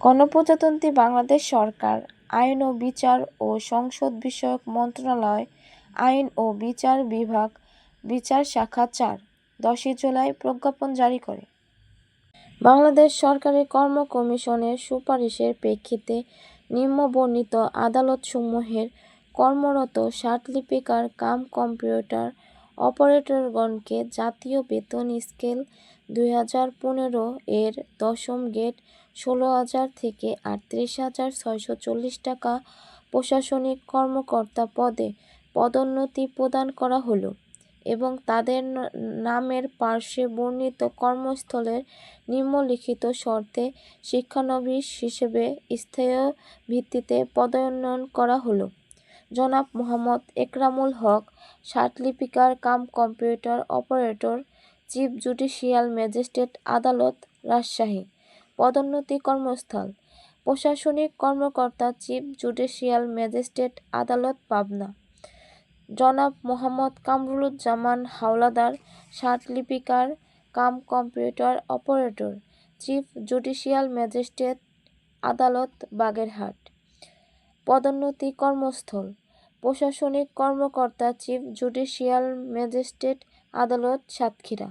গণপ্রজাতন্ত্রী বাংলাদেশ সরকার, আইন ও বিচার ও সংসদ বিষয়ক মন্ত্রণালয়, আইন ও বিচার বিভাগ, বিচার শাখা চার, দশই জুলাই প্রজ্ঞাপন জারি করে। বাংলাদেশ সরকারি কর্ম কমিশনের সুপারিশের প্রেক্ষিতে নিম্নবর্ণিত আদালতসমূহের কর্মরত ষাটলিপিকার কাম কম্পিউটার অপারেটরগণকে জাতীয় বেতন স্কেল দুই হাজার পনেরো এর দশম গ্রেড ষোলো হাজার থেকে আটত্রিশ হাজার ছয়শো চল্লিশ টাকা প্রশাসনিক কর্মকর্তা পদে পদোন্নতি প্রদান করা হলো এবং তাদের নামের পার্শ্বে বর্ণিত কর্মস্থলের নিম্নলিখিত শর্তে শিক্ষানবিশ হিসেবে স্থায়ী ভিত্তিতে পদোন্নয়ন করা হলো। জনাব Mohammad Ekramul Haque ষাটলিপিকার cum computer operator, chief judicial magistrate আদালত, রাজশাহী। পদোন্নতি কর্মস্থল। প্রশাসনিক কর্মকর্তা, চিফ জুডিশিয়াল ম্যাজিস্ট্রেট আদালত, পাবনা। জনাব Mohammad কামরুলুজ্জামান Howlader ষাটলিপিকার cum computer operator, chief judicial magistrate আদালত, বাগেরহাট। পদোন্নতি কর্মস্থল। প্রশাসনিক কর্মকর্তা, চিফ জুডিশিয়াল ম্যাজিস্ট্রেট আদালত, সাতক্ষীরা।